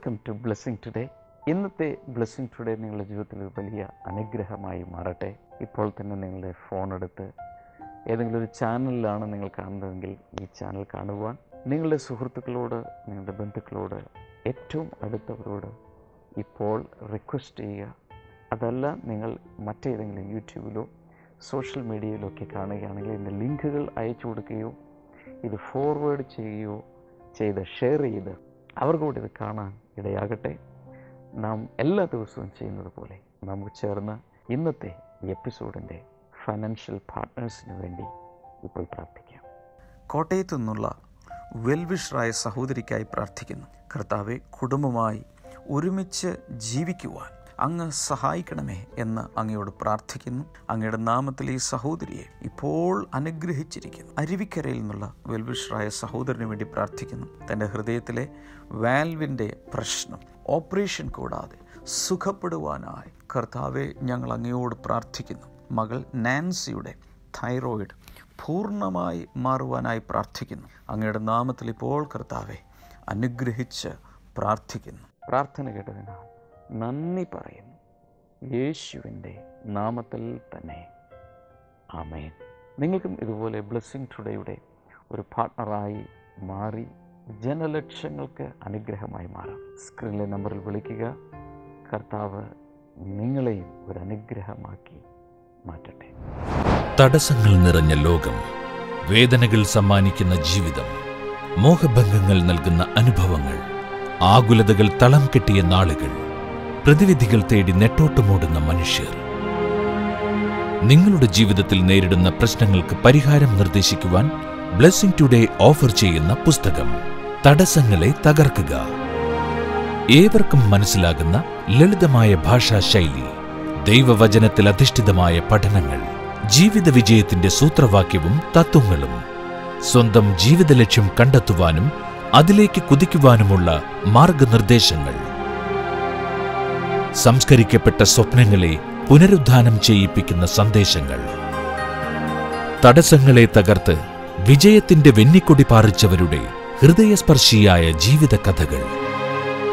Welcome to blessing today ഇന്നത്തെ blessing today നിങ്ങളുടെ ജീവിതത്തിൽ ഒരു വലിയ അനുഗ്രഹമായി മാറട്ടെ. ഇപ്പോൾ തന്നെ നിങ്ങളുടെ ഫോൺ എടുത്ത് ഏതെങ്കിലും ഒരു ചാനലിലാണ് നിങ്ങൾ കാണുന്നതെങ്കിൽ ഈ ചാനൽ കാണുവാൻ നിങ്ങളുടെ സുഹൃത്തുക്കളോട് നിങ്ങളുടെ ബന്ധുക്കളോട് ഏറ്റവും അടുത്തവരോട് ഇപ്പോൾ റിക്വസ്റ്റ് ചെയ്യുക. അതല്ല നിങ്ങൾ മറ്റേതെങ്കിലും യൂട്യൂബിലോ സോഷ്യൽ മീഡിയയിലോ ഒക്കെ കാണുകയാണെങ്കിൽ ഇതിന്റെ ലിങ്കുകൾ അയച്ചു കൊടുക്കുകയോ ഇത് ഫോർവേഡ് ചെയ്യുകയോ ചെയ്ത് ഷെയർ ചെയ്ത് അവർക്കൂടി ഇത് കാണാൻ ഇടയാകട്ടെ. നാം എല്ലാ ദിവസവും ചെയ്യുന്നത് പോലെ നമുക്ക് ചേർന്ന് ഇന്നത്തെ എപ്പിസോഡിന്റെ ഫൈനാൻഷ്യൽ പാർട്ട്നേഴ്സിന് വേണ്ടി ഇപ്പോൾ പ്രാർത്ഥിക്കാം. കോട്ടയത്തു നിന്നുള്ള വെൽവിഷറായ സഹോദരിക്കായി പ്രാർത്ഥിക്കുന്നു. കർത്താവെ കുടുംബമായി ഒരുമിച്ച് ജീവിക്കുവാൻ അങ്ങ് സഹായിക്കണമേ എന്ന് അങ്ങയോട് പ്രാർത്ഥിക്കുന്നു. അങ്ങയുടെ നാമത്തിൽ ഈ സഹോദരിയെ ഇപ്പോൾ അനുഗ്രഹിച്ചിരിക്കുന്നു. അരുവിക്കരയിൽ നിന്നുള്ള വെൽവിഷറായ സഹോദരന് വേണ്ടി പ്രാർത്ഥിക്കുന്നു. തന്റെ ഹൃദയത്തിലെ വാൽവിന്റെ പ്രശ്നം ഓപ്പറേഷൻ കൂടാതെ സുഖപ്പെടുവാനായി കർത്താവെ ഞങ്ങൾ അങ്ങയോട് പ്രാർത്ഥിക്കുന്നു. മകൾ നാൻസിയുടെ തൈറോയിഡ് പൂർണമായി മാറുവാനായി പ്രാർത്ഥിക്കുന്നു. അങ്ങയുടെ നാമത്തിൽ ഇപ്പോൾ കർത്താവെ അനുഗ്രഹിച്ച് പ്രാർത്ഥിക്കുന്നു. പ്രാർത്ഥന കേട്ടതിനാൽ നന്ദി പറയുന്നു. യേശുവിന്റെ നാമത്തിൽ തന്നെ. ആമേൻ. നിങ്ങൾക്കും ഇതുപോലെ ബ്ലെസ്സിങ് ടുഡേയുടെ ഒരു പാർട്ട്ണറായി മാറി ജനലക്ഷങ്ങൾക്ക് അനുഗ്രഹമായി മാറാം. സ്ക്രീനിലെ നമ്പറിൽ വിളിക്കുക. കർത്താവ് നിങ്ങളെയും ഒരു അനുഗ്രഹമാക്കി മാറ്റട്ടെ. തടസ്സങ്ങൾ നിറഞ്ഞ ലോകം വേദനകൾ സമ്മാനിക്കുന്ന ജീവിതം മോഹഭംഗങ്ങൾ നൽകുന്ന അനുഭവങ്ങൾ ആകുലതകൾ തളം കെട്ടിയ നാളുകൾ പ്രതിവിധികൾ തേടി നെട്ടോട്ടമോടുന്ന മനുഷ്യർ. നിങ്ങളുടെ ജീവിതത്തിൽ നേരിടുന്ന പ്രശ്നങ്ങൾക്ക് പരിഹാരം നിർദ്ദേശിക്കുവാൻ ബ്ലെസ്സിംഗ് ടുഡേ ഓഫർ ചെയ്യുന്ന പുസ്തകം തടസ്സങ്ങളെ തകർക്കുക. ഏവർക്കും മനസ്സിലാകുന്ന ലളിതമായ ഭാഷാ ശൈലി ദൈവവചനത്തിൽ അധിഷ്ഠിതമായ പഠനങ്ങൾ ജീവിത വിജയത്തിന്റെ സൂത്രവാക്യവും തത്വങ്ങളും സ്വന്തം ജീവിത ലക്ഷ്യം കണ്ടെത്തുവാനും അതിലേക്ക് കുതിക്കുവാനുമുള്ള മാർഗനിർദ്ദേശങ്ങൾ. സംസ്കരിക്കപ്പെട്ട സ്വപ്നങ്ങളെ പുനരുദ്ധാനം ചെയ്യിപ്പിക്കുന്ന സന്ദേശങ്ങൾ. തടസ്സങ്ങളെ തകർത്ത് വിജയത്തിന്റെ വെന്നിക്കൊടി പാറിച്ചവരുടെ ഹൃദയസ്പർശിയായ ജീവിത കഥകൾ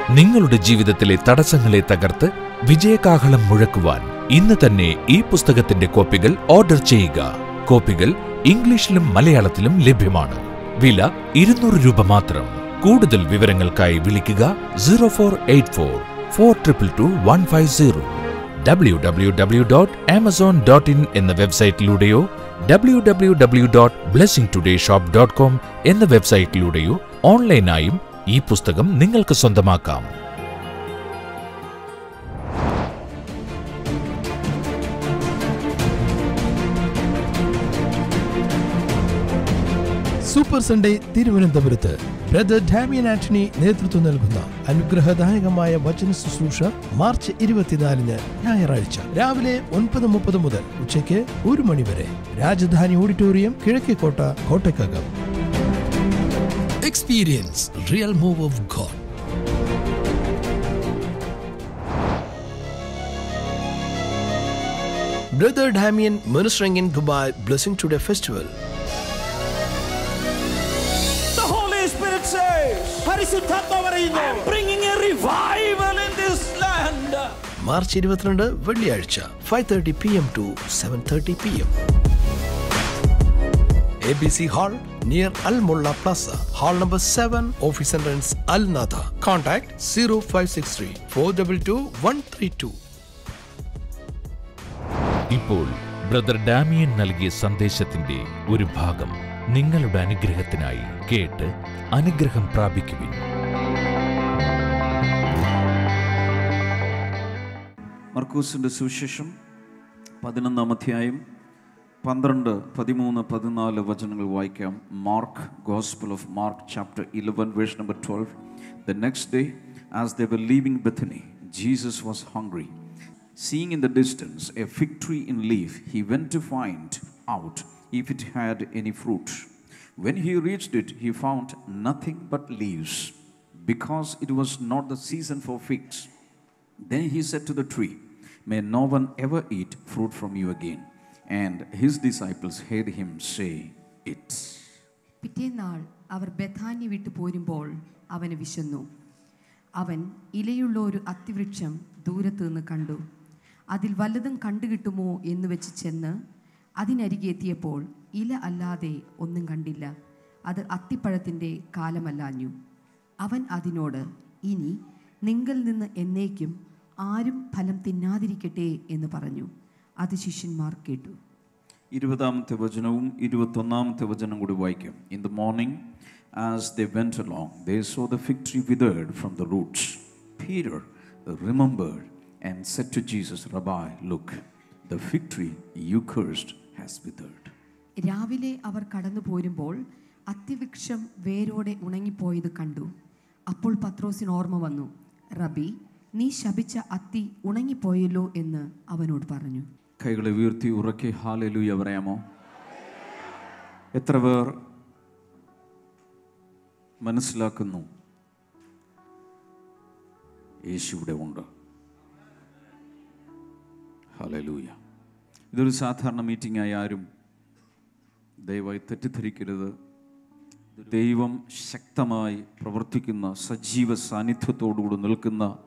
നിങ്ങളുടെ ജീവിതത്തിലെ തടസ്സങ്ങളെ തകർത്ത് വിജയകാഹളം മുഴക്കുവാൻ ഇന്ന് തന്നെ ഈ പുസ്തകത്തിന്റെ കോപ്പികൾ ഓർഡർ ചെയ്യുക. കോപ്പികൾ ഇംഗ്ലീഷിലും മലയാളത്തിലും ലഭ്യമാണ്. വില ഇരുന്നൂറ് രൂപ മാത്രം. കൂടുതൽ വിവരങ്ങൾക്കായി വിളിക്കുക zero four eight four four triple two one five zero W W W dot Amazon dot in എന്ന വെബ്സൈറ്റിലൂടെയോ W W W dot blessing today shop dot com എന്ന വെബ്സൈറ്റിലൂടെയോ ഓൺലൈനായും ഈ പുസ്തകം നിങ്ങൾക്ക് സ്വന്തമാക്കാം. സൂപ്പർ സൺഡേ തിരുവനന്തപുരത്ത്. ബ്രദർ ഡാമിയൻ ആന്റണി നേതൃത്വം നൽകുന്ന അനുഗ്രഹദായകമായ വചന ശുശ്രൂഷ മാർച്ച് ഇരുപത്തിനാലിന് ഞായറാഴ്ച രാവിലെ ഒൻപത് മുപ്പത് മുതൽ ഉച്ചയ്ക്ക് ഒരു മണിവരെ Rajadhani auditorium Kizhakkekotta Kottakkakam experience real move of God. Brother Damian ministering in Dubai blessing today festival. Says, പരിശുദ്ധാത്മ പറയുന്നു. "I am bringing a revival in this land. March ഇരുപത്തിരണ്ട് വെള്ളിയാഴ്ച five thirty P M to seven thirty P M. A B C hall near Al Mulla plaza hall number seven office entrance Al Nahda contact zero five six three four double two one three two ഇപ്പോൾ brother Damian നൽകിയ സന്ദേശത്തിന്റെ ഒരു ഭാഗം. നിങ്ങളുടെ അനുഗ്രഹത്തിനായി കേട്ട് അനുഗ്രഹം പ്രാപിക്കുവിൻ. മർക്കൂസിന്റെ സുവിശേഷം പതിനൊന്നാം അധ്യായം പന്ത്രണ്ട് പതിമൂന്ന് പതിനാല് വചനങ്ങൾ വായിക്കാം. Mark gospel of Mark chapter eleven verse number twelve. The next day as the leaving Bethany Jesus was hungry seeing in the distance a fig tree in leave he went to find out if it had any fruit. When he reached it, he found nothing but leaves, because it was not the season for figs. Then he said to the tree, May no one ever eat fruit from you again. And his disciples heard him say it. പിറ്റേന്നാൾ അവർ ബഥാന്യ വിട്ടു പോരുമ്പോൾ അവന് വിശന്നു അവൻ ഇലയുള്ള ഒരു അത്തിവൃക്ഷം ദൂരത്ത് നിന്ന് കണ്ടു അതിൽ വല്ലതും കണ്ടുകിട്ടുമോ എന്ന് വെച്ച് ചെന്ന് അതിനരികെ എത്തിയപ്പോൾ ഇല അല്ലാതെ ഒന്നും കണ്ടില്ല. അത് അത്തിപ്പഴത്തിന്റെ കാലമല്ലാഞ്ഞു. അവൻ അതിനോട് ഇനി നിങ്കിൽ നിന്ന് എന്നേക്കും ആരും ഫലം തിന്നാതിരിക്കട്ടെ എന്ന് പറഞ്ഞു അത് ശിഷ്യന്മാർ കേട്ടു. ഇരുപതാമത്തെ വചനവും ഇരുപത്തൊന്നാമത്തെ വചനം കൂടി വായിക്കും. In the morning as the went along they saw the fig tree withered from the roots. Peter remembered and said to jesus rabbi look the fig tree you cursed has withered. രാവിലെ അവർ കടന്നു പോരുമ്പോൾ അത്തിവൃക്ഷം വേരോടെ ഉണങ്ങിപ്പോയത് കണ്ടു. അപ്പോൾ പത്രോസിന് ഓർമ്മ വന്നു റബി നീ ശപിച്ച അത്തി ഉണങ്ങിപ്പോയല്ലോ എന്ന് അവനോട് പറഞ്ഞു. കൈകളെ ഉയർത്തി ഉറക്കെ ഹാലലൂയ പറയാമോ? എത്ര പേർ മനസ്സിലാക്കുന്നു? യേശു ഇവിടെ ഉണ്ട്. ഹാലലൂയ. ഇതൊരു സാധാരണ മീറ്റിംഗ് ആയി ആരും ദയവായി തെറ്റിദ്ധരിക്കരുത്. ദൈവം ശക്തമായി പ്രവർത്തിക്കുന്ന സജീവ സാന്നിധ്യത്തോടുകൂടി നിൽക്കുന്ന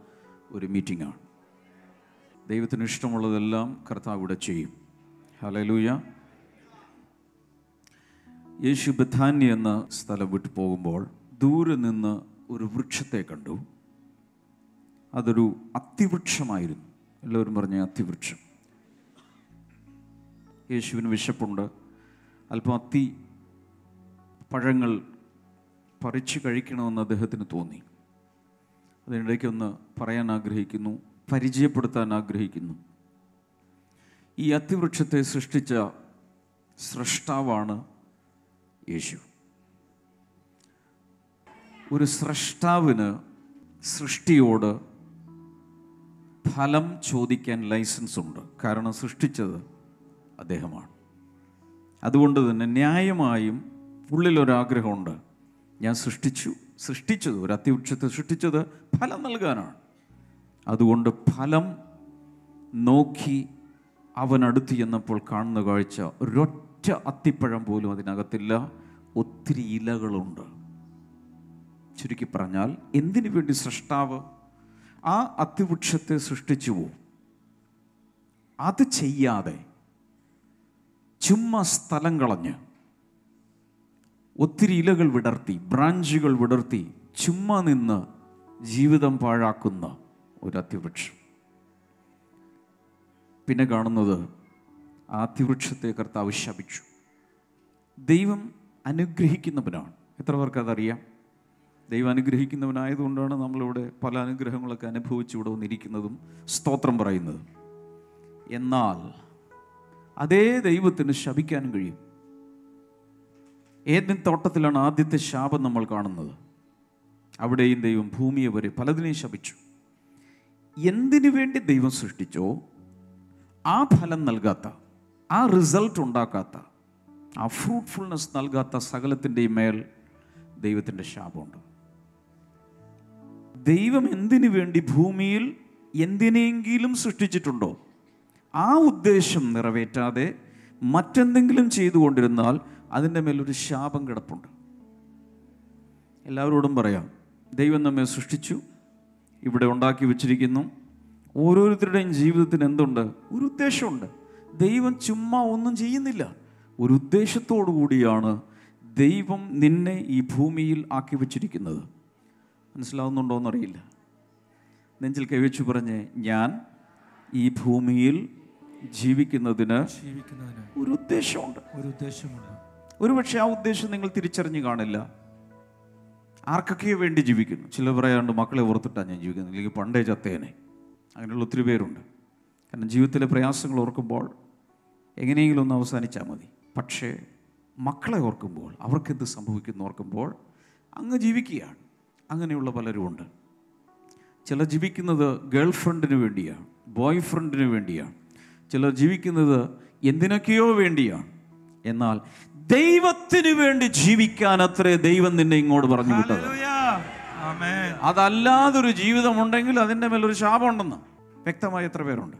ഒരു മീറ്റിംഗാണ്. ദൈവത്തിന് ഇഷ്ടമുള്ളതെല്ലാം കർത്താവ് ഇവിടെ ചെയ്യും. ഹലലൂയ യേശു ബഥാന്യ എന്ന സ്ഥലം വിട്ടു പോകുമ്പോൾ ദൂരെ നിന്ന് ഒരു വൃക്ഷത്തെ കണ്ടു. അതൊരു അതിവൃക്ഷമായിരുന്നു. എല്ലാവരും പറഞ്ഞ അത്തിവൃക്ഷം യേശുവിന് വിശപ്പുണ്ട്. അല്പം അത്തി പഴങ്ങൾ പറിച്ചു കഴിക്കണമെന്ന് അദ്ദേഹത്തിന് തോന്നി. അതിനിടയ്ക്കൊന്ന് പറയാൻ ആഗ്രഹിക്കുന്നു പരിചയപ്പെടുത്താൻ ആഗ്രഹിക്കുന്നു. ഈ അത്തിവൃക്ഷത്തെ സൃഷ്ടിച്ച സൃഷ്ടാവാണ് യേശു. ഒരു സൃഷ്ടാവിന് സൃഷ്ടിയോട് ഫലം ചോദിക്കാൻ ലൈസൻസ് ഉണ്ട് കാരണം സൃഷ്ടിച്ചത് അദ്ദേഹമാണ്. അതുകൊണ്ട് തന്നെ ന്യായമായും ഉള്ളിലൊരാഗ്രഹമുണ്ട്. ഞാൻ സൃഷ്ടിച്ചു സൃഷ്ടിച്ചത് ഒരു അത്യവൃക്ഷത്തെ സൃഷ്ടിച്ചത് ഫലം നൽകാനാണ്. അതുകൊണ്ട് ഫലം നോക്കി അവനടുത്ത് ചെന്നപ്പോൾ കാണുന്ന കാഴ്ച ഒരൊറ്റ അത്തിപ്പഴം പോലും അതിനകത്തില്ല ഒത്തിരി ഇലകളുണ്ട്. ചുരുക്കി പറഞ്ഞാൽ എന്തിനു വേണ്ടി സൃഷ്ടാവ് ആ അത്തിവൃക്ഷത്തെ പോവും അത് ചെയ്യാതെ ചുമ്മാ സ്ഥലം കളഞ്ഞ് ഒത്തിരി ഇലകൾ വിടർത്തി ബ്രാഞ്ചുകൾ വിടർത്തി ചുമ്മാ നിന്ന് ജീവിതം പാഴാക്കുന്ന ഒരു അതിവൃക്ഷം പിന്നെ കാണുന്നത് ആ അതിവൃക്ഷത്തെ കർത്താവ് ശപിച്ചു. ദൈവം അനുഗ്രഹിക്കുന്നവനാണ്. എത്ര പേർക്ക് അതറിയാം? ദൈവം അനുഗ്രഹിക്കുന്നവനായതുകൊണ്ടാണ് നമ്മളിവിടെ പല അനുഗ്രഹങ്ങളൊക്കെ അനുഭവിച്ചു ഇവിടെ വന്നിരിക്കുന്നതും സ്തോത്രം പറയുന്നതും. എന്നാൽ അതേ ദൈവത്തിന് ശപിക്കാനും കഴിയും. ഏതൻ തോട്ടത്തിലാണ് ആദ്യത്തെ ശാപം നമ്മൾ കാണുന്നത്? അവിടെയും ദൈവം ഭൂമിയെ വരെ പലതിനെയും ശപിച്ചു. എന്തിനു വേണ്ടി ദൈവം സൃഷ്ടിച്ചോ? ആ ഫലം നൽകാത്ത ആ റിസൾട്ട് ഉണ്ടാക്കാത്ത ആ ഫ്രൂട്ട്ഫുൾനെസ് നൽകാത്ത സകലത്തിന്റെയും മേൽ ദൈവത്തിന്റെ ശാപമുണ്ട്. ദൈവം എന്തിനു വേണ്ടി ഭൂമിയിൽ എന്തിനെങ്കിലും സൃഷ്ടിച്ചിട്ടുണ്ടോ? ആ ഉദ്ദേശം നിറവേറ്റാതെ മറ്റെന്തെങ്കിലും ചെയ്തുകൊണ്ടിരുന്നാൽ അതിന്റെ മേലൊരു ശാപം കിടപ്പുണ്ട്. എല്ലാവരോടും പറയാം ദൈവം നമ്മെ സൃഷ്ടിച്ചു ഇവിടെ ഉണ്ടാക്കി വെച്ചിരിക്കുന്നു. ഓരോരുത്തരുടെയും ജീവിതത്തിന് എന്തുണ്ട്? ഒരു ഉദ്ദേശമുണ്ട്. ദൈവം ചുമ്മാ ഒന്നും ചെയ്യുന്നില്ല. ഒരു ഉദ്ദേശത്തോടു കൂടിയാണ് ദൈവം നിന്നെ ഈ ഭൂമിയിൽ ആക്കി വെച്ചിരിക്കുന്നത്. മനസ്സിലാവുന്നുണ്ടോ എന്നറിയില്ല നെഞ്ചിൽ കൈവച്ചു പറഞ്ഞ് ഞാൻ ഈ ഭൂമിയിൽ ജീവിക്കുന്നതിന് ജീവിക്കുന്നതിന് ഒരു ഉദ്ദേശമുണ്ട്. ഒരു ഉദ്ദേശമുണ്ട്. ഒരുപക്ഷെ ആ ഉദ്ദേശം നിങ്ങൾ തിരിച്ചറിഞ്ഞു കാണില്ല. ആർക്കൊക്കെയോ വേണ്ടി ജീവിക്കുന്നു? ചില പറയാണ്ട് മക്കളെ ഓർത്തിട്ടാണ് ഞാൻ ജീവിക്കുന്നത്. അല്ലെങ്കിൽ പണ്ടേ ചത്തേനെ. അങ്ങനെയുള്ള ഒത്തിരി പേരുണ്ട്. കാരണം ജീവിതത്തിലെ പ്രയാസങ്ങൾ ഓർക്കുമ്പോൾ എങ്ങനെയെങ്കിലും ഒന്ന് അവസാനിച്ചാൽ മതി. പക്ഷേ മക്കളെ ഓർക്കുമ്പോൾ അവർക്കെന്ത് സംഭവിക്കുന്നു ഓർക്കുമ്പോൾ അങ്ങ് ജീവിക്കുകയാണ്. അങ്ങനെയുള്ള പലരും ഉണ്ട്. ചില ജീവിക്കുന്നത് ഗേൾ ഫ്രണ്ടിന് വേണ്ടിയാണ് ബോയ് ഫ്രണ്ടിന് വേണ്ടിയാണ് ചിലർ ജീവിക്കുന്നത് എന്തിനൊക്കെയോ വേണ്ടിയാണ്. എന്നാൽ ദൈവത്തിന് വേണ്ടി ജീവിക്കാൻ അത്രേ ദൈവം നിന്നെ ഇങ്ങോട്ട് പറഞ്ഞു വിട്ടത്. അതല്ലാതൊരു ജീവിതമുണ്ടെങ്കിൽ അതിന്റെ മേലൊരു ശാപമുണ്ടെന്ന് വ്യക്തമായി എത്ര പേരുണ്ട്?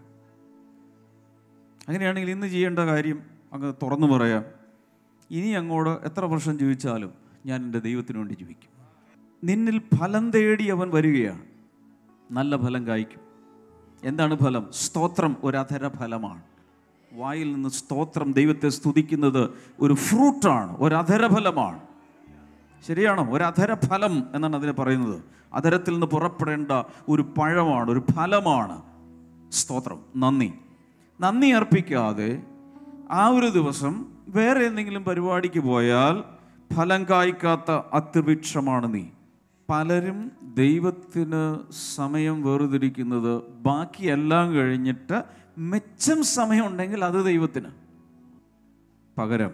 അങ്ങനെയാണെങ്കിൽ ഇന്ന് ചെയ്യേണ്ട കാര്യം അങ്ങ് തുറന്നു പറയാം. ഇനി അങ്ങോട്ട് എത്ര വർഷം ജീവിച്ചാലും ഞാൻ എന്റെ ദൈവത്തിന് വേണ്ടി ജീവിക്കും. നിന്നിൽ ഫലം തേടി അവൻ വരികയാണ്. നല്ല ഫലം കായ്ക്കും. എന്താണ് ഫലം? സ്തോത്രം ഒരു അധര ഫലമാണ്. വായിൽ നിന്ന് സ്തോത്രം ദൈവത്തെ സ്തുതിക്കുന്നത് ഒരു ഫ്രൂട്ടാണ് ഒരു അധരഫലമാണ് ശരിയാണോ? ഒരു അധരഫലം എന്നാണ് അതിനെ പറയുന്നത്. അധരത്തിൽ നിന്ന് പുറപ്പെടേണ്ട ഒരു പഴമാണ് ഒരു ഫലമാണ് സ്തോത്രം നന്ദി. നന്ദി അർപ്പിക്കാതെ ആ ഒരു ദിവസം വേറെ എന്തെങ്കിലും പരിപാടിക്ക് പോയാൽ ഫലം കായ്ക്കാത്ത അത്യവൃക്ഷമാണ് നീ. പലരും ദൈവത്തിന് സമയം വേർതിരിക്കുന്നത് ബാക്കിയെല്ലാം കഴിഞ്ഞിട്ട് മെച്ചം സമയമുണ്ടെങ്കിൽ അത് ദൈവത്തിന്. പകരം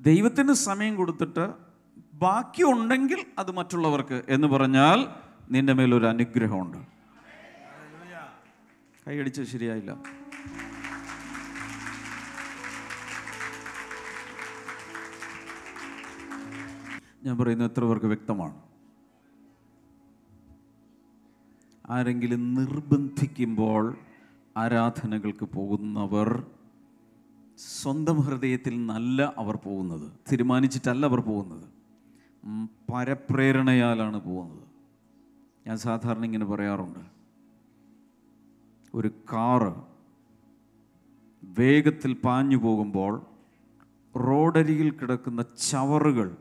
ദൈവത്തിന് സമയം കൊടുത്തിട്ട് ബാക്കി ഉണ്ടെങ്കിൽ അത് മറ്റുള്ളവർക്ക് എന്ന് പറഞ്ഞാൽ നിന്റെ മേലൊരു അനുഗ്രഹമുണ്ട്. കൈയടിച്ച് ശരിയായില്ല. ഞാൻ പറയുന്നത് എത്ര പേർക്ക് വ്യക്തമാണ്? ആരെങ്കിലും നിർബന്ധിക്കുമ്പോൾ ആരാധനകൾക്ക് പോകുന്നവർ സ്വന്തം ഹൃദയത്തിൽ നല്ല അവർ പോകുന്നത് തീരുമാനിച്ചിട്ടല്ല അവർ പോകുന്നത്. പരപ്രേരണയാലാണ് പോകുന്നത്. ഞാൻ സാധാരണ ഇങ്ങനെ പറയാറുണ്ട്. ഒരു കാറ് വേഗത്തിൽ പാഞ്ഞു പോകുമ്പോൾ റോഡരികിൽ കിടക്കുന്ന ചവറുകൾ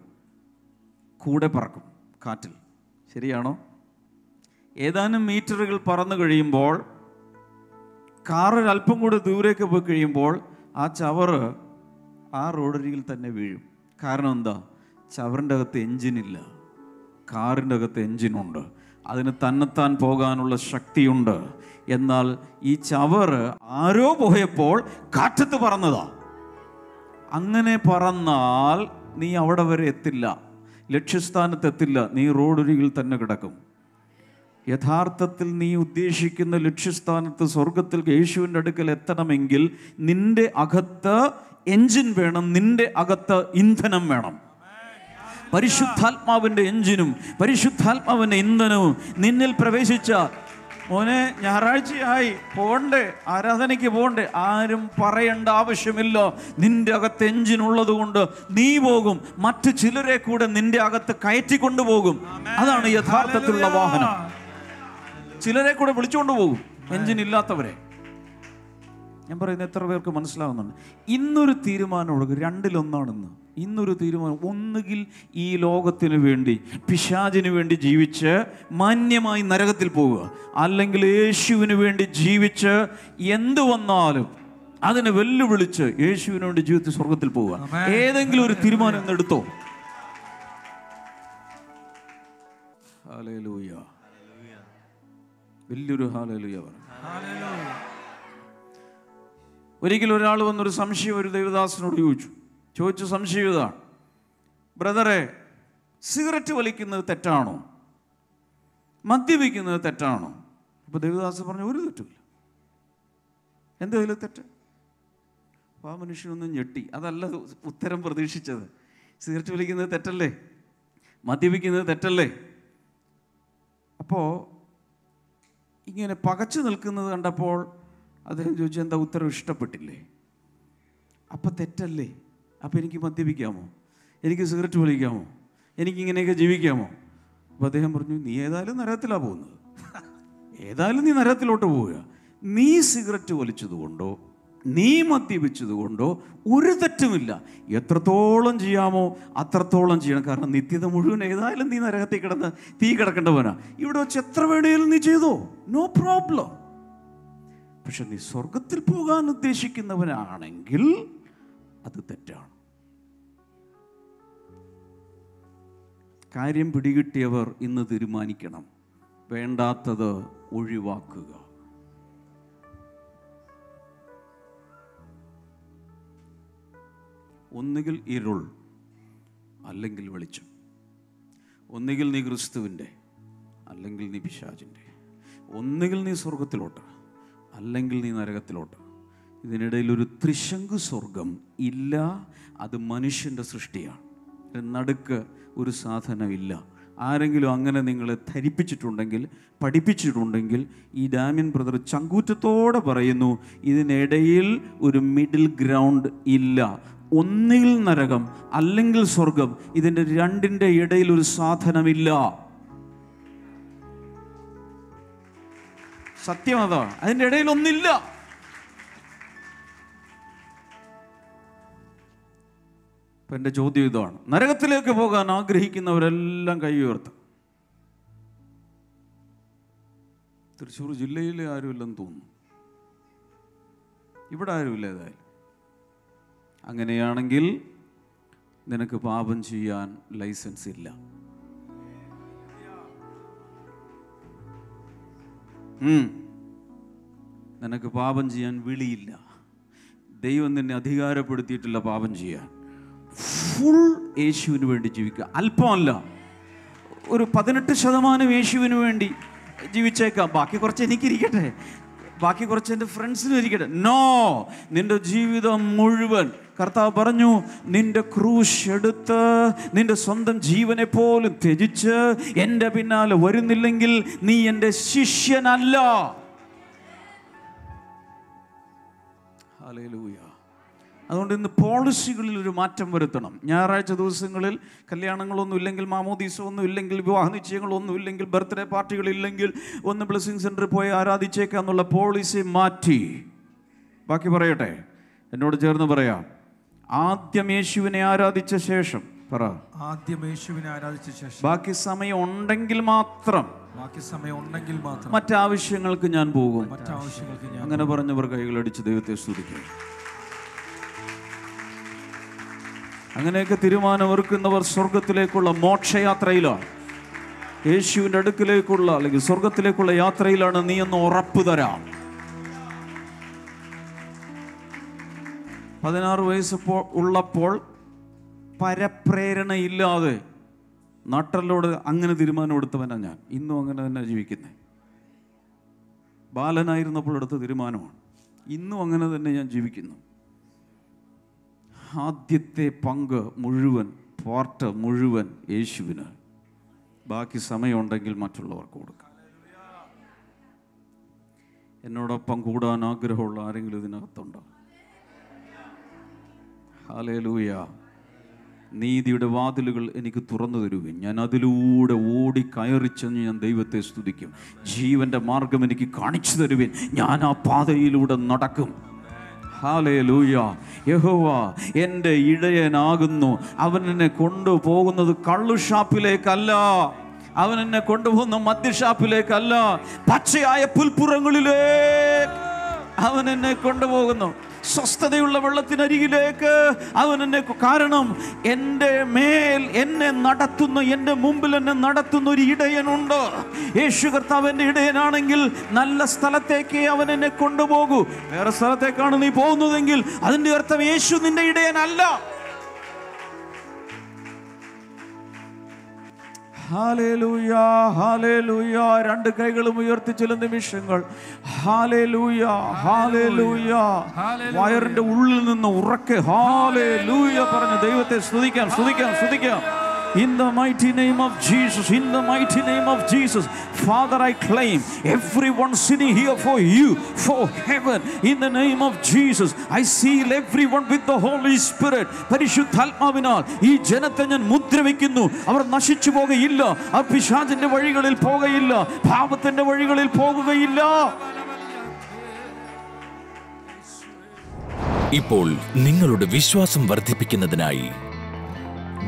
കൂടെ പറക്കും കാറ്റിൽ. ശരിയാണോ? ഏതാനും മീറ്ററുകൾ പറന്നു കഴിയുമ്പോൾ കാർ അല്പം കൂടെ ദൂരേക്ക് പോയി കഴിയുമ്പോൾ ആ ചവറ് ആ റോഡരികിൽ തന്നെ വീഴും. കാരണം എന്താ? ചവറിന്റെ അകത്ത് എഞ്ചിനില്ല. കാറിന്റെ അകത്ത് എഞ്ചിനുണ്ട്. അതിന് തന്നെത്താൻ പോകാനുള്ള ശക്തിയുണ്ട്. എന്നാൽ ഈ ചവറ് ആരോ പോയപ്പോൾ കാറ്റത്ത് പറന്നതാ. അങ്ങനെ പറന്നാൽ നീ അവിടെ വരെ എത്തില്ല. ലക്ഷ്യസ്ഥാനത്ത് എത്തില്ല. നീ റോഡരികിൽ തന്നെ കിടക്കും. യഥാർത്ഥത്തിൽ നീ ഉദ്ദേശിക്കുന്ന ലക്ഷ്യസ്ഥാനത്ത് സ്വർഗത്തിൽ യേശുവിന്റെ അടുക്കൽ എത്തണമെങ്കിൽ നിന്റെ അകത്ത് എഞ്ചിൻ വേണം നിന്റെ അകത്ത് ഇന്ധനം വേണം. പരിശുദ്ധാത്മാവിന്റെ എഞ്ചിനും പരിശുദ്ധാത്മാവിന്റെ ഇന്ധനവും നിന്നിൽ പ്രവേശിച്ച മോനെ ഞായറാഴ്ചയായി പോകണ്ടേ ആരാധനയ്ക്ക് പോകണ്ടേ ആരും പറയേണ്ട ആവശ്യമില്ല. നിന്റെ അകത്ത് എഞ്ചിൻ ഉള്ളത് കൊണ്ട് നീ പോകും മറ്റു ചിലരെ കൂടെ നിന്റെ അകത്ത് കയറ്റിക്കൊണ്ടു പോകും അതാണ് യഥാർത്ഥത്തിലുള്ള വാഹനം. ചിലരെ കൂടെ വിളിച്ചുകൊണ്ട് പോകും. എഞ്ചിൻ ഇല്ലാത്തവരെ ഞാൻ പറയുന്നത് എത്ര പേർക്ക് മനസ്സിലാവുന്നുണ്ട്? ഇന്നൊരു തീരുമാനം തീരുമാനമുള്ളത് രണ്ടിലൊന്നാണെന്ന്. ഇന്നൊരു തീരുമാനം. ഒന്നുകിൽ ഈ ലോകത്തിന് വേണ്ടി പിശാചിന് വേണ്ടി ജീവിച്ച് മാന്യമായി നരകത്തിൽ പോവുക. അല്ലെങ്കിൽ യേശുവിന് വേണ്ടി ജീവിച്ച് എന്ത് വന്നാലും അതിനെ വെല്ലുവിളിച്ച് യേശുവിന് വേണ്ടി ജീവിതത്തിൽ സ്വർഗത്തിൽ പോവുക. ഏതെങ്കിലും ഒരു തീരുമാനം എന്നെടുത്തോ ഹലേ വലിയൊരു ഹാലലുയ ഒരിക്കലും ഒരാൾ വന്നൊരു സംശയം ഒരു ദേവദാസനോട് ചോദിച്ചു. ചോദിച്ചു സംശയം ഇതാണ്. ബ്രദറെ സിഗരറ്റ് വലിക്കുന്നത് തെറ്റാണോ? മദ്യപിക്കുന്നത് തെറ്റാണോ? അപ്പോൾ ദേവദാസ് പറഞ്ഞു ഒരു തെറ്റുമില്ല. എന്തെങ്കിലും തെറ്റ്? അപ്പോൾ ആ മനുഷ്യനൊന്നും ഞെട്ടി. അതല്ല ഉത്തരം പ്രതീക്ഷിച്ചത്. സിഗരറ്റ് വലിക്കുന്നത് തെറ്റല്ലേ? മദ്യപിക്കുന്നത് തെറ്റല്ലേ? അപ്പോൾ ഇങ്ങനെ പകച്ചു നിൽക്കുന്നത് കണ്ടപ്പോൾ അദ്ദേഹം ചോദിച്ചു എന്താ ഉത്തരവ് ഇഷ്ടപ്പെട്ടില്ലേ? അപ്പം തെറ്റല്ലേ? അപ്പം എനിക്ക് മദ്യപിക്കാമോ? എനിക്ക് സിഗരറ്റ് വലിക്കാമോ? എനിക്കിങ്ങനെയൊക്കെ ജീവിക്കാമോ? അപ്പോൾ അദ്ദേഹം പറഞ്ഞു നീ ഏതായാലും നരകത്തിലാണ് പോകുന്നത്. ഏതായാലും നീ നരകത്തിലോട്ട് പോവുക. നീ സിഗരറ്റ് വലിച്ചതുകൊണ്ടോ നീ മദ്യപിച്ചതുകൊണ്ടോ ഒരു തെറ്റുമില്ല. എത്രത്തോളം ചെയ്യാമോ അത്രത്തോളം ചെയ്യണം. കാരണം നിത്യത മുഴുവൻ ഏതായാലും നീ നരകത്തിൽ കിടന്ന് തീ കിടക്കേണ്ടവനാ. ഇവിടെ വെച്ച് എത്ര വേണേലും നീ ചെയ്തോ? നോ പ്രോബ്ലം പക്ഷെ നീ സ്വർഗത്തിൽ പോകാൻ ഉദ്ദേശിക്കുന്നവനാണെങ്കിൽ അത് തെറ്റാണ്. കാര്യം പിടികിട്ടിയവർ ഇന്ന് തീരുമാനിക്കണം. വേണ്ടാത്തത് ഒഴിവാക്കുക. ഒന്നുകിൽ ഇരുൾ അല്ലെങ്കിൽ വെളിച്ചം. ഒന്നുകിൽ നീ ക്രിസ്തുവിന്റെ അല്ലെങ്കിൽ നീ പിശാചിന്റെ. ഒന്നുകിൽ നീ സ്വർഗത്തിലോട്ട് അല്ലെങ്കിൽ നീ നരകത്തിലോട്ട്. ഇതിനിടയിൽ ഒരു ത്രിശങ്കു സ്വർഗം ഇല്ല അത് മനുഷ്യന്റെ സൃഷ്ടിയാണ്. നടുക്ക് ഒരു സാധനമില്ല. ആരെങ്കിലും അങ്ങനെ നിങ്ങളെ ധരിപ്പിച്ചിട്ടുണ്ടെങ്കിൽ പഠിപ്പിച്ചിട്ടുണ്ടെങ്കിൽ ഈ ഡാമിൻ ബ്രദർ ചങ്കൂറ്റത്തോടെ പറയുന്നു ഇതിനിടയിൽ ഒരു മിഡിൽ ഗ്രൗണ്ട് ഇല്ല. ഒന്നിൽ നരകം അല്ലെങ്കിൽ സ്വർഗം ഇതിന്റെ രണ്ടിന്റെ ഇടയിൽ ഒരു സാധനമില്ല. സത്യം അതാണ്. അതിന്റെ ഇടയിൽ ഒന്നില്ല. അപ്പൊ എന്റെ ചോദ്യം ഇതാണ്. നരകത്തിലേക്ക് പോകാൻ ആഗ്രഹിക്കുന്നവരെല്ലാം കൈ ഉയർത്തും. തൃശ്ശൂർ ജില്ലയിൽ ആരുമില്ലെന്ന് തോന്നുന്നു. ഇവിടെ ആരുമില്ല ഏതായാലും. അങ്ങനെയാണെങ്കിൽ നിനക്ക് പാപം ചെയ്യാൻ ലൈസൻസ് ഇല്ല. നിനക്ക് പാപം ചെയ്യാൻ വിളിയില്ല. ദൈവം നിന്നെ അധികാരപ്പെടുത്തിയിട്ടില്ല പാപം ചെയ്യാൻ. ഫുൾ യേശുവിന് വേണ്ടി ജീവിക്കുക. അല്പമല്ല ഒരു പതിനെട്ട് ശതമാനം യേശുവിന് വേണ്ടി ജീവിച്ചേക്കാം. ബാക്കി കുറച്ച് എനിക്കിരിക്കട്ടെ. ബാക്കി കുറച്ച് എന്റെ ഫ്രണ്ട്സിനും ഇരിക്കട്ടെ. നോ നിന്റെ ജീവിതം മുഴുവൻ കർത്താവ് പറഞ്ഞു നിന്റെ ക്രൂശ് എടുത്ത് നിന്റെ സ്വന്തം ജീവനെ പോലും ത്യജിച്ച് എന്റെ പിന്നാലെ വരുന്നില്ലെങ്കിൽ നീ എന്റെ ശിഷ്യനല്ല. അതുകൊണ്ട് ഇന്ന് പോളിസികളിൽ ഒരു മാറ്റം വരുത്തണം. ഞായറാഴ്ച ദിവസങ്ങളിൽ കല്യാണങ്ങളൊന്നും ഇല്ലെങ്കിൽ മാമോദീസം ഒന്നും ഇല്ലെങ്കിൽ വിവാഹ നിശ്ചയങ്ങളൊന്നും ഇല്ലെങ്കിൽ ബർത്ത്ഡേ പാർട്ടികൾ ഇല്ലെങ്കിൽ ഒന്ന് ബ്ലെസ്സിങ് സെന്ററിൽ പോയി ആരാധിച്ചേക്കാം എന്നുള്ള പോളിസി മാറ്റി. ബാക്കി പറയട്ടെ എന്നോട് ചേർന്ന് പറയാം. ആദ്യം യേശുവിനെ ആരാധിച്ച ശേഷം പറ. ആദ്യം യേശുവിനെ ആരാധിച്ച ശേഷം. ബാക്കി സമയം ഉണ്ടെങ്കിൽ മാത്രം. ബാക്കി സമയം ഉണ്ടെങ്കിൽ മാത്രം. മറ്റാവശ്യങ്ങൾക്ക് ഞാൻ പോകും. മറ്റാവശ്യങ്ങൾക്ക് ഞാൻ അങ്ങനെ പറഞ്ഞവർ കൈകളടിച്ച് ദൈവത്തെ സ്തുതിക്കും. അങ്ങനെയൊക്കെ തീരുമാനമൊരുക്കുന്നവർ സ്വർഗത്തിലേക്കുള്ള മോക്ഷയാത്രയിലാണ്. യേശുവിന്റെ അടുക്കിലേക്കുള്ള അല്ലെങ്കിൽ സ്വർഗത്തിലേക്കുള്ള യാത്രയിലാണ് നീ എന്ന് ഉറപ്പ് തരാം. പതിനാറ് വയസ്സ് ഉള്ളപ്പോൾ പരപ്രേരണയില്ലാതെ നട്ടലോട് അങ്ങനെ തീരുമാനം എടുത്തവനാണ് ഞാൻ. ഇന്നും അങ്ങനെ തന്നെ ജീവിക്കുന്നത് ബാലനായിരുന്നപ്പോൾ എടുത്ത തീരുമാനമാണ്. ഇന്നും അങ്ങനെ തന്നെ ഞാൻ ജീവിക്കുന്നു. ആദ്യത്തെ പങ്ക് മുഴുവൻ പാർട്ട് മുഴുവൻ യേശുവിന്. ബാക്കി സമയമുണ്ടെങ്കിൽ മറ്റുള്ളവർക്ക് കൊടുക്കാം. എന്നോടൊപ്പം കൂടാൻ ആഗ്രഹമുള്ള ആരെങ്കിലും ഇതിനകത്തുണ്ടോ? ഹാലേലൂയ. നീതിയുടെ വാതിലുകൾ എനിക്ക് തുറന്നു തരുവിൻ. ഞാൻ അതിലൂടെ ഓടി കയറിച്ചെന്ന് ഞാൻ ദൈവത്തെ സ്തുതിക്കും. ജീവന്റെ മാർഗം എനിക്ക് കാണിച്ചു തരുവിൻ. ഞാൻ ആ പാതയിലൂടെ നടക്കും. ഹാലേലൂയ. യഹോവ എന്റെ ഇടയനാകുന്നു അവൻ എന്നെ കൊണ്ടുപോകുന്നത് കള്ളുഷാപ്പിലേക്കല്ല അവൻ എന്നെ കൊണ്ടുപോകുന്ന മദ്യഷാപ്പിലേക്കല്ല പച്ചയായ പുൽപ്പുറങ്ങളിലേക്ക് അവൻ എന്നെ കൊണ്ടുപോകുന്നു. സ്വസ്ഥതയുള്ള വെള്ളത്തിനരികിലേക്ക്. അവൻ എന്നെ കാരണം എന്റെ മേൽ എന്നെ നടത്തുന്ന എന്റെ മുമ്പിൽ എന്നെ നടത്തുന്ന ഒരു ഇടയനുണ്ട്. യേശു കർത്താവ് എന്റെ ഇടയനാണെങ്കിൽ നല്ല സ്ഥലത്തേക്ക് അവൻ എന്നെ കൊണ്ടുപോകൂ. വേറെ സ്ഥലത്തേക്കാണ് നീ പോകുന്നതെങ്കിൽ അതിന്റെ അർത്ഥം യേശു നിന്റെ ഇടയനല്ല. Hallelujah hallelujah. രണ്ട് കൈകളും ഉയർത്തി ചില നിമിഷങ്ങൾ. Hallelujah hallelujah. വയറിന്റെ ഉള്ളിൽ നിന്ന് ഉറക്കെ ഹാലേലൂയ പറഞ്ഞ് ദൈവത്തെ സ്തുതിക്കാം സ്തുതിക്കാം സ്തുതിക്കാം. In the mighty name of Jesus, in the mighty name of Jesus, Father, I claim everyone sitting here for you, for heaven, in the name of Jesus. I seal everyone with the Holy Spirit. പരിശുദ്ധാത്മാവിനാൽ ഈ ജനത്തെ ഞാൻ മുദ്രവെക്കുന്നു അവർ നശിച്ചു പോകയില്ല അവർ പിശാചിന്റെ വഴികളിൽ പോകയില്ല പാപത്തിന്റെ വഴികളിൽ പോകുകയില്ല ഇപ്പോൾ നിങ്ങളുടെ വിശ്വാസം വർദ്ധിപ്പിക്കുന്നതിനായി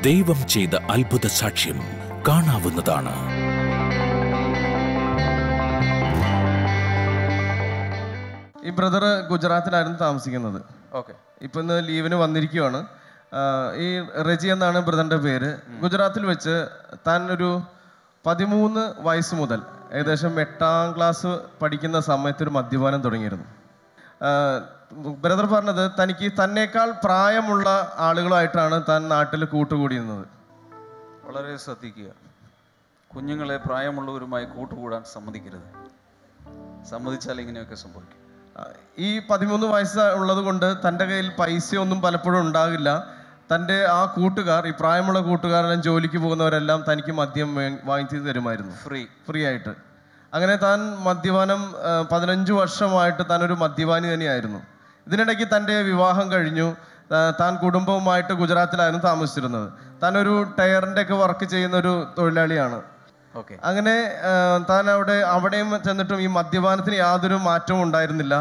ദൈവം ചെയ്ത അത്ഭുത സാക്ഷ്യം കാണാവുന്നതാണ്. ഈ ബ്രദർ ഗുജറാത്തിലായിരുന്നു താമസിക്കുന്നത്. ഓക്കെ. ഇപ്പൊ ഇന്ന് ലീവിന് വന്നിരിക്കുവാണ്. ഈ റെജി എന്നാണ് ബ്രദറിന്റെ പേര്. ഗുജറാത്തിൽ വെച്ച് താൻ ഒരു പതിമൂന്ന് വയസ്സ് മുതൽ ഏകദേശം എട്ടാം ക്ലാസ് പഠിക്കുന്ന സമയത്ത് ഒരു മദ്യപാനം തുടങ്ങിയിരുന്നു. ബ്രദർ പറഞ്ഞത് തനിക്ക് തന്നേക്കാൾ പ്രായമുള്ള ആളുകളായിട്ടാണ് താൻ നാട്ടിൽ കൂട്ടുകൂടിയിരുന്നത്. വളരെ ശ്രദ്ധിക്കുക. കുഞ്ഞുങ്ങളെ പ്രായമുള്ളവരുമായി കൂട്ടുകൂടാൻ സമ്മതിക്കരുത്. സമ്മതിച്ചാൽ ഇങ്ങനെയൊക്കെ സംഭവിക്കും. ഈ പതിമൂന്ന് വയസ്സ് ഉള്ളത് കൊണ്ട് തന്റെ കയ്യിൽ പൈസയൊന്നും പലപ്പോഴും ഉണ്ടാകില്ല. തന്റെ ആ കൂട്ടുകാർ ഈ പ്രായമുള്ള കൂട്ടുകാരെല്ലാം ജോലിക്ക് പോകുന്നവരെല്ലാം തനിക്ക് മദ്യം വാങ്ങിച്ചു തരുമായിരുന്നു. ഫ്രീ. ഫ്രീ ആയിട്ട്. അങ്ങനെ താൻ മദ്യപാനം പതിനഞ്ച് വർഷമായിട്ട് താൻ ഒരു മദ്യപാനി തന്നെയായിരുന്നു. ഇതിനിടയ്ക്ക് തന്റെ വിവാഹം കഴിഞ്ഞു. താൻ കുടുംബവുമായിട്ട് ഗുജറാത്തിലായിരുന്നു താമസിച്ചിരുന്നത്. താൻ ഒരു ടയറിന്റെ ഒക്കെ വർക്ക് ചെയ്യുന്ന ഒരു തൊഴിലാളിയാണ്. ഓക്കെ. അങ്ങനെ താൻ അവിടെ അവിടെയും ചെന്നിട്ടും ഈ മദ്യപാനത്തിന് യാതൊരു മാറ്റവും ഉണ്ടായിരുന്നില്ല.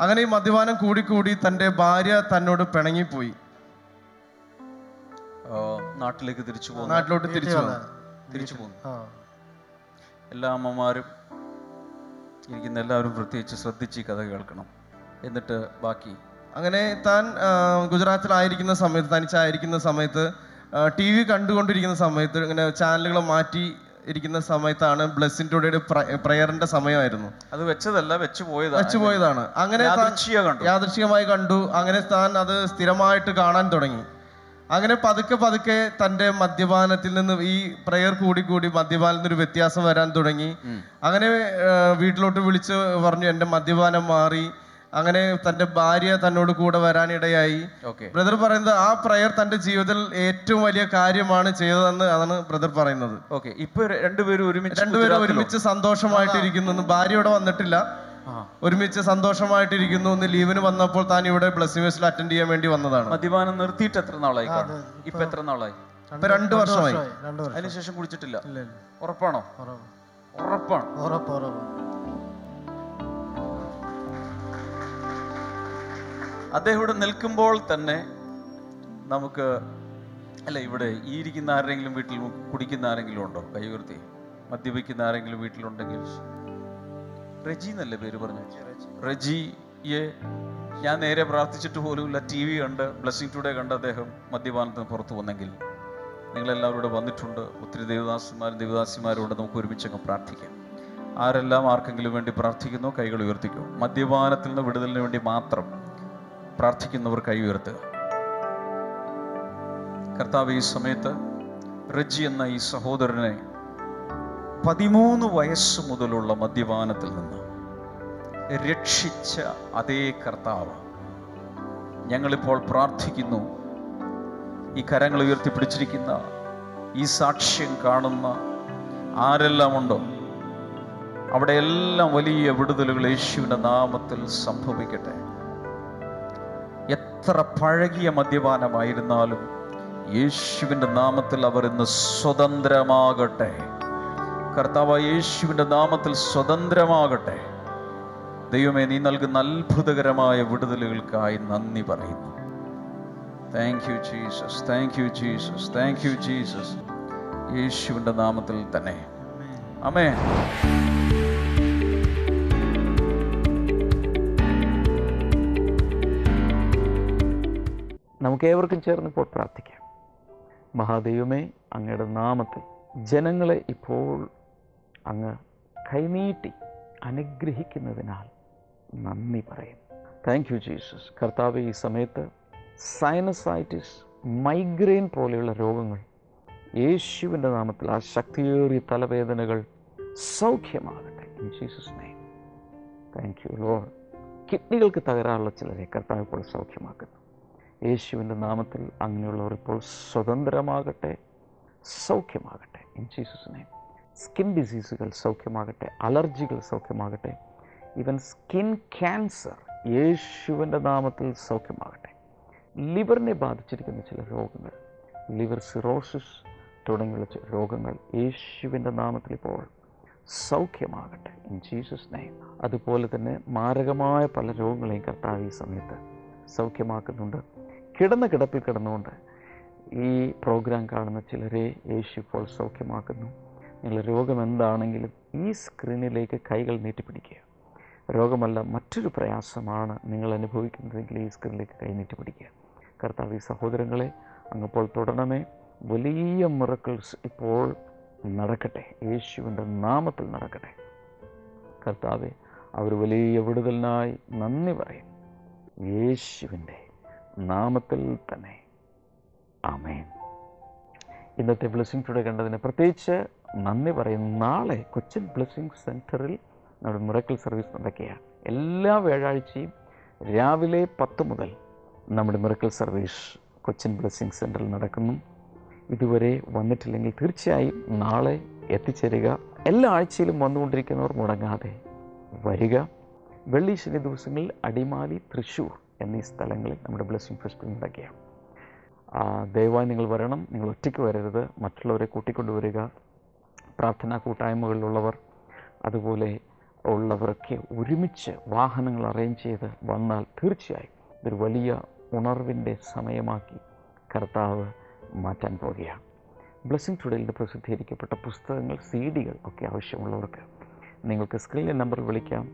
അങ്ങനെ ഈ മദ്യപാനം കൂടിക്കൂടി തന്റെ ഭാര്യ തന്നോട് പിണങ്ങിപ്പോയി. നാട്ടിലേക്ക് തിരിച്ചു പോകും നാട്ടിലോട്ട് തിരിച്ചു പോകും തിരിച്ചു പോകും എല്ലാ അമ്മമാരും ഇരിക്കുന്ന എല്ലാവരും പ്രത്യേകിച്ച് ശ്രദ്ധിച്ച് ഈ കഥ കേൾക്കണം. എന്നിട്ട് ബാക്കി. അങ്ങനെ താൻ ഗുജറാത്തിലായിരിക്കുന്ന സമയത്ത് തനിച്ചായിരിക്കുന്ന സമയത്ത് ടി വി കണ്ടുകൊണ്ടിരിക്കുന്ന സമയത്ത് ഇങ്ങനെ ചാനലുകൾ മാറ്റി ഇരിക്കുന്ന സമയത്താണ് ബ്ലെസ്സിൻ ടുഡേയുടെ പ്രയറിന്റെ സമയമായിരുന്നു. അത് വെച്ചതല്ല വെച്ചു പോയതാണ്. വെച്ചു പോയതാണ്. അങ്ങനെ യാദൃശ്ചികമായി കണ്ടു. അങ്ങനെ താൻ അത് സ്ഥിരമായിട്ട് കാണാൻ തുടങ്ങി. അങ്ങനെ പതുക്കെ പതുക്കെ തന്റെ മദ്യപാനത്തിൽ നിന്ന് ഈ പ്രയർ കൂടി കൂടി മദ്യപാനത്തിന് ഒരു വ്യത്യാസം വരാൻ തുടങ്ങി. അങ്ങനെ വീട്ടിലോട്ട് വിളിച്ച് പറഞ്ഞു എന്റെ മദ്യപാനം മാറി. അങ്ങനെ തന്റെ ഭാര്യ തന്നോട് കൂടെ വരാനിടയായി. ബ്രദർ പറയുന്നത് ആ പ്രയർ തന്റെ ജീവിതത്തിൽ ഏറ്റവും വലിയ കാര്യമാണ് ചെയ്തതെന്ന് അതാണ് ബ്രദർ പറയുന്നത്. ഓക്കെ. ഇപ്പൊ രണ്ടുപേരും ഒരുമിച്ച് രണ്ടുപേരും ഒരുമിച്ച് സന്തോഷമായിട്ടിരിക്കുന്നു. ഭാര്യ ഇവിടെ വന്നിട്ടില്ല. ഒരുമിച്ച് സന്തോഷമായിട്ടിരിക്കുന്നു ഒന്ന് ലീവിന് വന്നപ്പോൾ താൻ ഇവിടെ ബ്ലസ്സിംഗ് അറ്റൻഡ് ചെയ്യാൻ വേണ്ടി വന്നതാണ്. മദ്യപാനം നിർത്തിയിട്ട് എത്ര നാളായി? ഇപ്പൊ എത്ര നാളായി? ഇപ്പൊ രണ്ടു വർഷമായി. അതിനുശേഷം കുടിച്ചിട്ടില്ല ഉറപ്പാണോ? ഉറപ്പാണ്. അദ്ദേഹം ഇവിടെ നിൽക്കുമ്പോൾ തന്നെ നമുക്ക് അല്ല ഇവിടെ ഈ ഇരിക്കുന്ന ആരെങ്കിലും വീട്ടിൽ കുടിക്കുന്ന ആരെങ്കിലും ഉണ്ടോ? കൈ ഉയർത്തി. മദ്യപിക്കുന്ന ആരെങ്കിലും വീട്ടിലുണ്ടെങ്കിൽ. റെജി എന്നല്ലേ പേര് പറഞ്ഞു? റെജിയെ ഞാൻ നേരെ പ്രാർത്ഥിച്ചിട്ട് പോലുമില്ല. ടി വി കണ്ട് ബ്ലെസ്സിങ് ടുഡേ കണ്ട് അദ്ദേഹം മദ്യപാനത്തിന് പുറത്ത് വന്നെങ്കിൽ നിങ്ങളെല്ലാവരും ഇവിടെ വന്നിട്ടുണ്ട്. ഒത്തിരി ദേവദാസന്മാരും ദേവദാസിമാരോട് നമുക്ക് ഒരുമിച്ചങ്ങ് പ്രാർത്ഥിക്കാം. ആരെല്ലാം ആർക്കെങ്കിലും വേണ്ടി പ്രാർത്ഥിക്കുന്നു കൈകൾ ഉയർത്തിക്കോ. മദ്യപാനത്തിൽ നിന്ന് വിടുതലിന് വേണ്ടി മാത്രം പ്രാർത്ഥിക്കുന്നവർ കൈ ഉയർത്തുക. കർത്താവ് ഈ സമയത്ത് റജി എന്ന ഈ സഹോദരനെ പതിമൂന്ന് വയസ്സ് മുതലുള്ള മദ്യപാനത്തിൽ നിന്ന് രക്ഷിച്ച അതേ കർത്താവ് ഞങ്ങളിപ്പോൾ പ്രാർത്ഥിക്കുന്നു. ഈ കരങ്ങൾ ഉയർത്തിപ്പിടിച്ചിരിക്കുന്ന ഈ സാക്ഷ്യം കാണുന്ന ആരെല്ലാമുണ്ടോ? അവിടെ എല്ലാം വലിയ വിടുതലുകൾ യേശുവിന്റെ നാമത്തിൽ സംഭവിക്കട്ടെ. എത്ര പഴകിയ മദ്യപാനമായിരുന്നാലും യേശുവിന്റെ നാമത്തിൽ അവർ ഇന്ന് സ്വതന്ത്രമാകട്ടെ. കർത്താവ് യേശുവിന്റെ നാമത്തിൽ സ്വതന്ത്രമാകട്ടെ. ദൈവമേ നീ നൽകുന്ന അത്ഭുതകരമായ വിടുതലുകൾക്കായി നന്ദി പറയുന്നു. Thank you Jesus thank you Jesus thank you Jesus യേശുവിന്റെ നാമത്തിൽ തന്നെ. അമേ നമുക്ക് ഏവർക്കും ചേർന്ന് ഇപ്പോൾ പ്രാർത്ഥിക്കാം. മഹാദൈവമേ അങ്ങയുടെ നാമത്തിൽ ജനങ്ങളെ ഇപ്പോൾ അങ്ങ് കൈനീട്ടി അനുഗ്രഹിക്കുന്നതിനാൽ നന്ദി പറയും താങ്ക് യു ജീസസ് കർത്താവ് ഈ സമയത്ത് സൈനസൈറ്റിസ് മൈഗ്രെയിൻ പോലെയുള്ള രോഗങ്ങൾ യേശുവിന്റെ നാമത്തിൽ ആ ശക്തിയേറിയ തലവേദനകൾ സൗഖ്യമാകട്ടെ. Jesus name thank you Lord കിഡ്നികൾക്ക് തകരാറുള്ള ചിലരെ കർത്താവ് ഇപ്പോൾ സൗഖ്യമാക്കുന്നു. യേശുവിന്റെ നാമത്തിൽ അങ്ങനെയുള്ളവർ ഇപ്പോൾ സ്വതന്ത്രമാകട്ടെ സൗഖ്യമാകട്ടെ. ഇൻ ജീസസ് നെയ്മ് സ്കിൻ ഡിസീസുകൾ സൗഖ്യമാകട്ടെ അലർജികൾ സൗഖ്യമാകട്ടെ ഈവൻ സ്കിൻ ക്യാൻസർ യേശുവിന്റെ നാമത്തിൽ സൗഖ്യമാകട്ടെ. ലിവറിനെ ബാധിച്ചിരിക്കുന്ന ചില രോഗങ്ങൾ ലിവർ സിറോസിസ് തുടങ്ങിയുള്ള രോഗങ്ങൾ യേശുവിന്റെ നാമത്തിൽ ഇപ്പോൾ സൗഖ്യമാകട്ടെ. ഇൻ ജീസസ് നെയ്മ് അതുപോലെ തന്നെ മാരകമായ പല രോഗങ്ങളെയും കർത്താവ് ഈ സമയത്ത് സൗഖ്യമാക്കുന്നുണ്ട്. കിടന്ന കിടപ്പിൽ കിടന്നുകൊണ്ട് ഈ പ്രോഗ്രാം കാണുന്ന ചിലരെ യേശു ഇപ്പോൾ സൗഖ്യമാക്കുന്നു. നിങ്ങളുടെ രോഗം എന്താണെങ്കിലും ഈ സ്ക്രീനിലേക്ക് കൈകൾ നീട്ടിപ്പിടിക്കുക. രോഗമല്ല മറ്റൊരു പ്രയാസമാണ് നിങ്ങൾ അനുഭവിക്കുന്നതെങ്കിൽ ഈ സ്ക്രീനിലേക്ക് കൈ നീട്ടിപ്പിടിക്കുക. കർത്താവ് ഈ സഹോദരങ്ങളെ അങ്ങപ്പോൾ തുടരണമേ. വലിയ മിറക്കിൾസ് ഇപ്പോൾ നടക്കട്ടെ. യേശുവിന്റെ നാമത്തിൽ നടക്കട്ടെ. കർത്താവെ അവർ വലിയ വിടുതലിനായി നന്ദി പറയും. യേശുവിന്റെ നാമത്തിൽ തന്നെ. ആമേൻ. ഇന്നത്തെ ബ്ലെസ്സിംഗ് ടുഡേ കണ്ടതിന് പ്രത്യേകിച്ച് നന്ദി പറയും നാളെ കൊച്ചിൻ ബ്ലെസ്സിങ് സെന്ററിൽ നമ്മുടെ മിറക്കിൾ സർവീസ് നടക്കുകയാണ്. എല്ലാ വ്യാഴാഴ്ചയും രാവിലെ പത്ത് മുതൽ നമ്മുടെ മിറക്കിൾ സർവീസ് കൊച്ചിൻ ബ്ലെസ്സിങ് സെന്ററിൽ നടക്കുന്നു. ഇതുവരെ വന്നിട്ടില്ലെങ്കിൽ തീർച്ചയായും നാളെ എത്തിച്ചേരുക. എല്ലാ ആഴ്ചയിലും വന്നുകൊണ്ടിരിക്കുന്നവർ മുടങ്ങാതെ വരിക. വെള്ളി ശനി ദിവസങ്ങളിൽ അടിമാലി തൃശ്ശൂർ എന്നീ സ്ഥലങ്ങളിൽ നമ്മുടെ ബ്ലെസ്സിങ് ഫെസ്റ്റിവൽ നടക്കുകയാണ്. ദയവായി നിങ്ങൾ വരണം. നിങ്ങൾ ഒറ്റയ്ക്ക് വരരുത്. മറ്റുള്ളവരെ കൂട്ടിക്കൊണ്ടുവരിക. പ്രാർത്ഥനാ കൂട്ടായ്മകളിലുള്ളവർ അതുപോലെ ഉള്ളവരൊക്കെ ഒരുമിച്ച് വാഹനങ്ങൾ അറേഞ്ച് ചെയ്ത് വന്നാൽ തീർച്ചയായും ഇതൊരു വലിയ ഉണർവിന്റെ സമയമാക്കി കർത്താവ് മാറ്റാൻ പോവുകയാണ് ബ്ലെസ്സിങ് ടുഡേയിൽ പ്രസിദ്ധീകരിക്കപ്പെട്ട പുസ്തകങ്ങൾ സി ഡികൾ ഒക്കെ ആവശ്യമുള്ളവർക്ക് നിങ്ങൾക്ക് സ്ക്രീനിലെ നമ്പറിൽ വിളിക്കാം.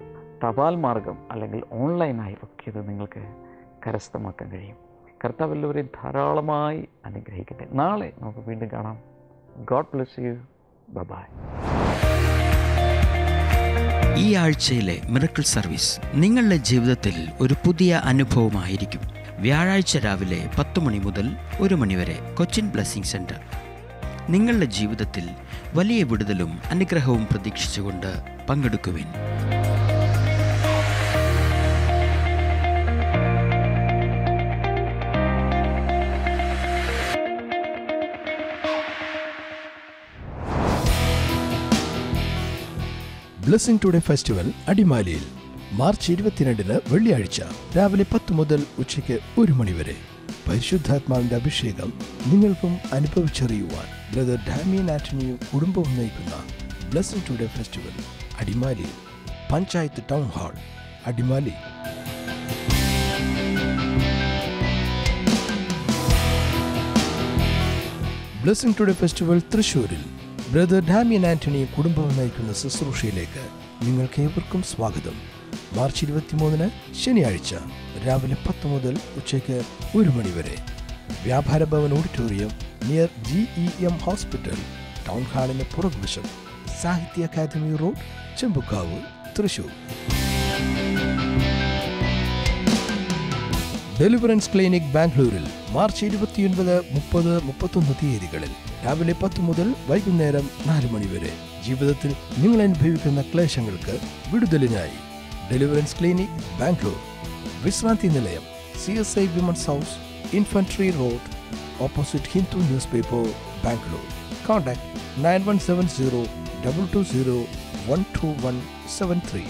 തപാൽ മാർഗം അല്ലെങ്കിൽ ഓൺലൈനായി ഒക്കെ ഇത് നിങ്ങൾക്ക് കരസ്ഥമാക്കാൻ കഴിയും. കർത്താവ് എല്ലാവരെയും ധാരാളമായി അനുഗ്രഹിക്കട്ടെ. നാളെ നമുക്ക് വീണ്ടും കാണാം. ഗോഡ് ബ്ലെസ് യു ബൈ ഈ ആഴ്ചയിലെ മിറക്കിൾ സർവീസ് നിങ്ങളുടെ ജീവിതത്തിൽ ഒരു പുതിയ അനുഭവമായിരിക്കും. വ്യാഴാഴ്ച രാവിലെ പത്ത് മണി മുതൽ ഒരു മണിവരെ കൊച്ചിൻ ബ്ലെസ്സിംഗ് സെന്റർ നിങ്ങളുടെ ജീവിതത്തിൽ വലിയ വിടുതലും അനുഗ്രഹവും പ്രതീക്ഷിച്ചുകൊണ്ട് പങ്കെടുക്കുവിൻ. ബ്ലെസ്സിംഗ് ടുഡേ ഫെസ്റ്റിവൽ അടിമാലിയിൽ. മാർച്ച് ഇരുപത്തിരണ്ടിന് വെള്ളിയാഴ്ച രാവിലെ പത്ത് മുതൽ ഉച്ചയ്ക്ക് ഒരു മണിവരെ പരിശുദ്ധാത്മാവിന്റെ അഭിഷേകം നിങ്ങൾക്കും അനുഭവിച്ചറിയുവാൻ ബ്രദർ ഡാമിയൻ ആന്റണിയും കുടുംബവും നയിക്കുന്ന ബ്ലെസ്സിംഗ് ടുഡേ ഫെസ്റ്റിവൽ അടിമാലിയിൽ. Panchayat town hall Adimali. Blessing today festival തൃശൂരിൽ ബ്രദർ ഡാമിയൻ ആന്റണി കുടുംബം നയിക്കുന്ന ശുശ്രൂഷയിലേക്ക് നിങ്ങൾക്ക് ഏവർക്കും സ്വാഗതം. മാർച്ച് ഇരുപത്തിമൂന്നിന് ശനിയാഴ്ച രാവിലെ പത്ത് മുതൽ ഉച്ചയ്ക്ക് ഒരു മണിവരെ Vyapara Bhavan auditorium near G E M hospital town ഹാളിന് പുറകുവശം Sahitya Akademi road Chembukkavu Thrissur. Deliverance clinic ബാംഗ്ലൂരിൽ മാർച്ച് ഇരുപത്തിയൊൻപത് മുപ്പത് മുപ്പത്തൊന്ന് തീയതികളിൽ രാവിലെ പത്ത് മുതൽ വൈകുന്നേരം നാല് മണിവരെ ജീവിതത്തിൽ നിങ്ങൾ അനുഭവിക്കുന്ന ക്ലേശങ്ങൾക്ക് വിടുതലിനായി deliverance clinic Bangalore. Vishranti Nilayam C S I women's house infantry road opposite Hindu news paper Bangalore. Contact nine one seven zero double two zero one two one seven three.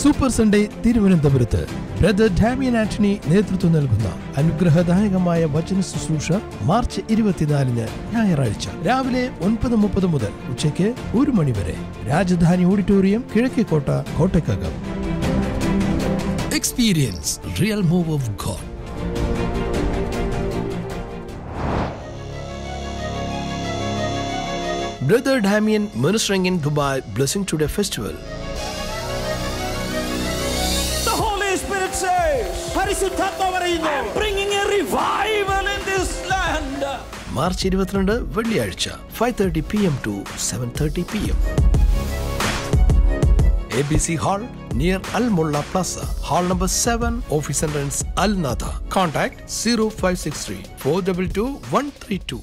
Super Sunday തിരുവനന്തപുരത്ത്. Brother Damian Antony നേതൃത്വം നൽകുന്ന അനുഗ്രഹദായകമായ വചന ശുശ്രൂഷ March ഇരുപത്തിനാലിന് ഞായറാഴ്ച രാവിലെ ഒൻപത് മുപ്പത് മുതൽ ഉച്ചയ്ക്ക് ഒരു മണിവരെ Rajadhani auditorium Kizhakkekotta Kottakkakam experience real move of God brother Damian in Dubai blessing today festival. March ഇരുപത്തിരണ്ട് വെള്ളിയാഴ്ച five thirty P M to seven thirty P M A B C hall near Al Mulla plaza hall number seven office entrance Al Nahda contact zero five six three four double two one three two